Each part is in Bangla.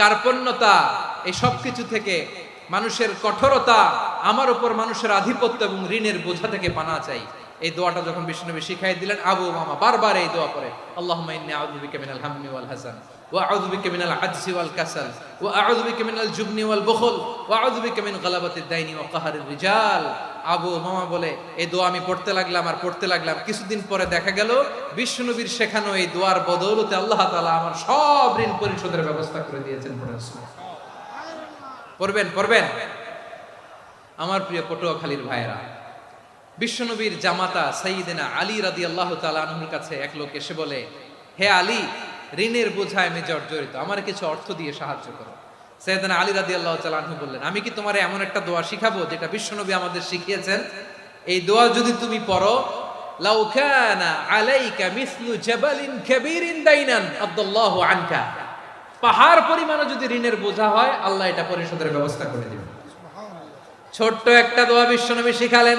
কার্পণ্যতা, এই সব কিছু থেকে মানুষের কঠোরতা, আমার উপর মানুষের আধিপত্য এবং ঋণের বোঝা থেকে পানা চাই। এই দোয়াটা যখন বিষ্ণুনবী শিখাই দিলেন, আবু মামা বারবার এই দোয়া পরে আল্লাহ আউযু মিনাল হাম্মি হাসান। কাসাল, ওয়া আউযু বিকা মিনাল জুবনি ওয়াল বুখল, ওয়া আউযু বিকা মিন গালাবাতিদ দাইনি ওয়া কাহরির রিজাল। আবু মামা বলে, এই দোয়া আমি পড়তে লাগলাম আর পড়তে লাগলাম। কিছুদিন পরে দেখা গেল বিষ্ণুনবীর শেখানো এই দোয়ার বদৌলতে আল্লাহ তাআলা আমার সব ঋণ পরিশোধের ব্যবস্থা করে দিয়েছেন পড়বেন পড়বেন। আমার প্রিয় পটুয়াখালীর ভাইয়েরা, বিশ্বনবীর জামাতা সাইয়েদেনা আলী রাদি আল্লাহ তালাহুর কাছে এক লোক এসে বলে, হে আলী ঋণের বোঝায় আমি জর্জরিত। আমার কিছু অর্থ দিয়ে সাহায্য করো। সৈয়দনা আলী রাদি আল্লাহ তালাহু বললেন, আমি কি তোমার এমন একটা দোয়া শিখাবো যেটা বিশ্বনবী আমাদের শিখিয়েছেন? এই দোয়া যদি তুমি পড়ো পাহাড় পরিমাণে যদি ঋণের বোঝা হয়, আল্লাহ এটা পরিশোধের ব্যবস্থা করে ছোট্ট একটা দোয়া বিশ্বনবী শিখালেন।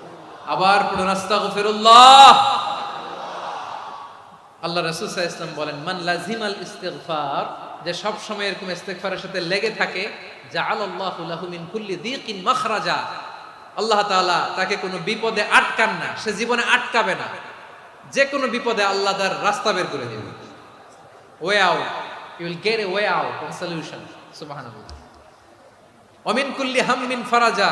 আবার পড়ুন, আস্তাগফিরুল্লাহ। আল্লাহ রাসূল সাল্লাল্লাহু বলেন, মান লাজিমাল ইস্তিগফার, যে সব সময় এরকম ইস্তিগফারের সাথে লেগে থাকে, জাআলাল্লাহু লাহু মিন কুল্লি দীকিন আল্লাহ তাকে কোনো বিপদে আটকান না, সে জীবনে আটকাবে না। যে কোনো বিপদে আল্লাহ তার রাস্তা বের করে দেবে। Way out you will get a way out solution সুবহানাল্লাহ। অমিন কুল্লি হাম্মিন ফারাজা।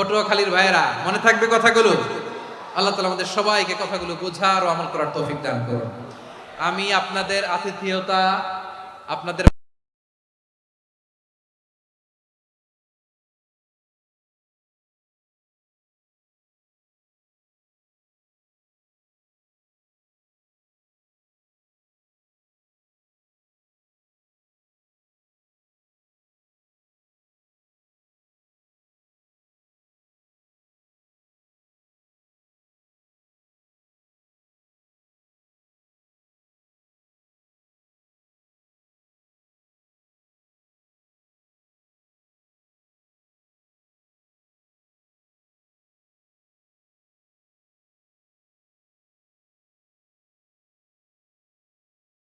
পটুয়াখালীর ভাইয়েরা, মনে থাকবে কথাগুলো? আল্লাহ তালা আমাদের সবাইকে কথাগুলো বোঝার ও আমল করার তৌফিক দান করুন। আমি আপনাদের আতিথেয়তা, আপনাদের